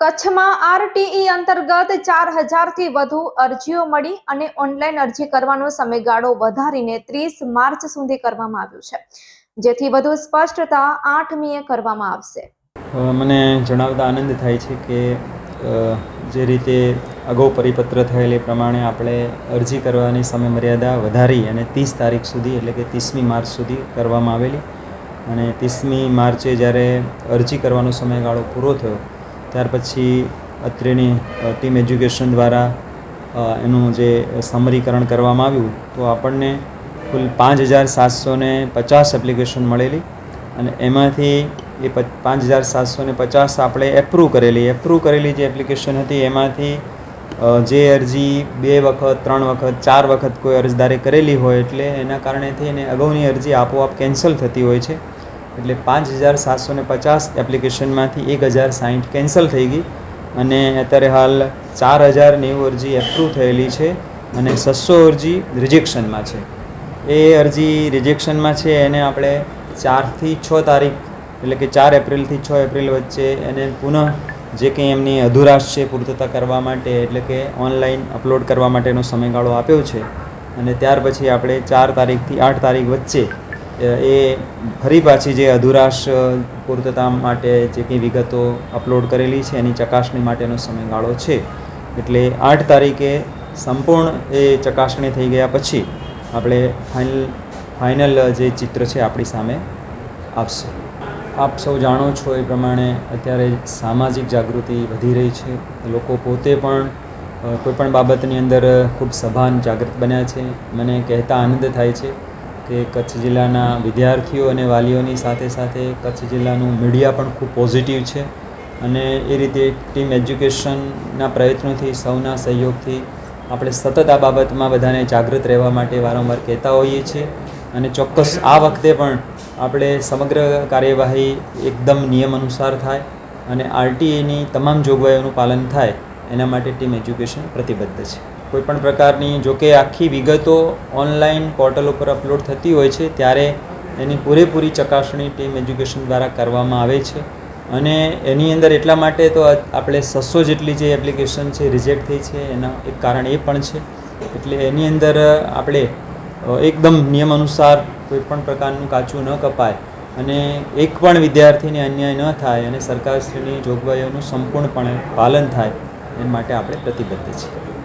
કચ્છમાં આરટીઈ અંતર્ગત ચાર હજારથી વધુ અરજીઓ મળી અને ઓનલાઈન અરજી કરવાનો સમયગાળો વધારીને ત્રીસ માર્ચ સુધી કરવામાં આવ્યો છે. જેથી વધુ સ્પષ્ટતા આઠમીએ કરવામાં આવશે. મને જણાવતા આનંદ થાય છે કે જે રીતે અગાઉ પરિપત્ર થયેલ એ પ્રમાણે આપણે અરજી કરવાની સમય મર્યાદા વધારી અને ત્રીસ તારીખ સુધી એટલે કે ત્રીસમી માર્ચ સુધી કરવામાં આવેલી. અને ત્રીસમી માર્ચે જ્યારે અરજી કરવાનો સમયગાળો પૂરો થયો ત્યાર પછી અત્રેની ટીમ એજ્યુકેશન દ્વારા એનું જે સમરીકરણ કરવામાં આવ્યું, તો આપણને કુલ પાંચ હજાર સાતસો પચાસ એપ્લિકેશન મળેલી અને એમાંથી એ પાંચ હજાર સાતસો પચાસ આપણે એપ્રૂવ કરેલી. એપ્રૂવ કરેલી જે એપ્લિકેશન હતી, એમાંથી જે અરજી બે વખત, ત્રણ વખત, ચાર વખત કોઈ અરજદારે કરેલી હોય એટલે એના કારણેથી એને અગાઉની અરજી આપોઆપ કેન્સલ થતી હોય છે. એટલે પાંચ હજાર સાતસો ને પચાસ એપ્લિકેશનમાંથી એક હજાર સાહીઠ કેન્સલ થઈ ગઈ. અને અત્યારે હાલ ચાર હજાર નેવું અરજી એપ્રૂવ થયેલી છે અને છસો અરજી રિજેક્શનમાં છે. એ અરજી રિજેક્શનમાં છે એને આપણે ચારથી છ તારીખ, એટલે કે ચાર એપ્રિલથી છ એપ્રિલ વચ્ચે એને પુનઃ જે કંઈ એમની અધુરાશ છે પૂર્તતા કરવા માટે, એટલે કે ઓનલાઈન અપલોડ કરવા માટેનો સમયગાળો આપ્યો છે. અને ત્યાર પછી આપણે ચાર તારીખથી આઠ તારીખ વચ્ચે એ ફરી પાછી જે અધુરાશ પૂર્તતા માટે જે કંઈ વિગતો અપલોડ કરેલી છે, એની ચકાસણી માટેનો સમયગાળો છે. એટલે આઠ તારીખે સંપૂર્ણ એ ચકાસણી થઈ ગયા પછી આપણે ફાઇનલ ફાઇનલ જે ચિત્ર છે આપણી સામે આપશે. આપ સૌ જાણો છો એ પ્રમાણે અત્યારે સામાજિક જાગૃતિ વધી રહી છે. લોકો પોતે પણ કોઈપણ બાબતની અંદર ખૂબ સભાન, જાગૃત બન્યા છે. મને કહેતા આનંદ થાય છે. કે કચ્છ જિલ્લાના વિદ્યાર્થીઓ અને વાલીઓની સાથે સાથે કચ્છ જિલ્લાનું મીડિયા પણ ખૂબ પોઝિટિવ છે. અને એ રીતે ટીમ એજ્યુકેશનના પ્રયત્નોથી, સૌના સહયોગથી આપણે સતત આ બાબતમાં બધાને જાગૃત રહેવા માટે વારંવાર કહેતા હોઈએ છીએ. અને ચોક્કસ આ વખતે પણ આપણે સમગ્ર કાર્યવાહી એકદમ નિયમ અનુસાર થાય અને આરટીએની તમામ જોગવાઈઓનું પાલન થાય, એના માટે ટીમ એજ્યુકેશન પ્રતિબદ્ધ છે. કોઈપણ પ્રકારની જોકે આખી વિગતો ઓનલાઈન પોર્ટલ ઉપર અપલોડ થતી હોય છે, ત્યારે એની પૂરેપૂરી ચકાસણી ટીમ એજ્યુકેશન દ્વારા કરવામાં આવે છે. અને એની અંદર એટલા માટે તો આપણે છસો જેટલી જે એપ્લિકેશન છે, રિજેક્ટ થઈ છે, એના એક કારણ એ પણ છે. એટલે એની અંદર આપણે એકદમ નિયમ અનુસાર કોઈ પણ પ્રકારનું કાચું ન કપાય અને એક પણ વિદ્યાર્થીને અન્યાય ન થાય અને સરકારશ્રીની જોગવાઈઓનું સંપૂર્ણપણે પાલન થાય, એ માટે આપણે પ્રતિબદ્ધ છીએ.